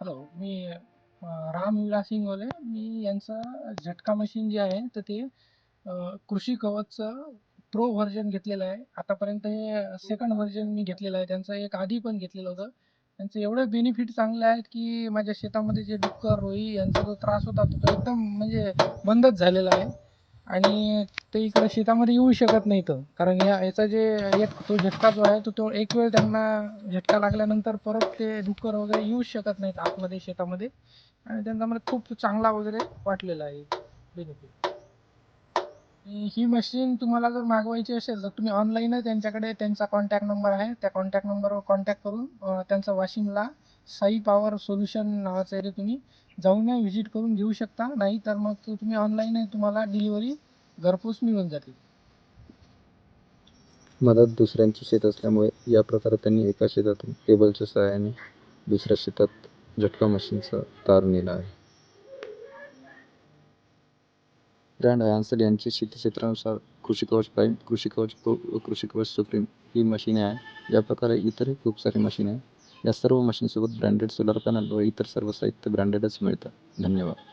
Hello मी राम विलास इंगोले मी यांचं झटका मशीन जे आहे तर ते कृषी कवचचं प्रो व्हर्जन घेतलेलं आहे. आतापर्यंत हे सेकंड व्हर्जन मी घेतलेलं आहे. त्यांचं एक आधी पण घेतलेलं होतं. त्यांचं एवढं बेनिफिट चांगलं आहेत की माझ्या शेतामध्ये जे डुक्कर रोई यांचा जो त्रास होता तो तो एकदम म्हणजे बंदच झालेला आहे. आणि ते इकडं शेतामध्ये येऊ शकत नाहीत कारण या याचा जे एक तो झटका जो आहे तो तो एक वेळ त्यांना झटका लागल्यानंतर परत ते डुक्कर वगैरे येऊ शकत नाहीत आतमध्ये शेतामध्ये. आणि त्यांचा मला खूप चांगला वगैरे वाटलेला आहे बेनिफिट ही मशीन तुम्हाला जर मागवायची असेल तर तुम्ही ऑनलाईन त्यांच्याकडे त्यांचा कॉन्टॅक्ट नंबर आहे. त्या कॉन्टॅक्ट नंबरवर कॉन्टॅक्ट करून त्यांचा वाशिमला साई पॉवर सोल्युशन नावाचं आहे ते तुम्ही जाऊन व्हिजिट करून घेऊ शकता. नाही तर मग तुम्ही ऑनलाईन तुम्हाला डिलिव्हरी घरपूस निघून जाते. मधात दुसऱ्यांचे शेत असल्यामुळे या प्रकारे त्यांनी एका शेतातून केबलच्या सहाय्याने दुसऱ्या शेतात झटका मशीनचा तार नेला आहे. ब्रँड आयन्सल यांची शेती क्षेत्रानुसार कृषी कवच प्राईम कृषी कवच प्रो व कृषी कवच सुप्रीम ही मशीने आहे. या प्रकारे इतरही खूप सारी मशीन आहे. या सर्व मशीनसोबत ब्रँडेड सोलर पॅनल व इतर सर्व साहित्य ब्रँडेडच मिळतं धन्यवाद.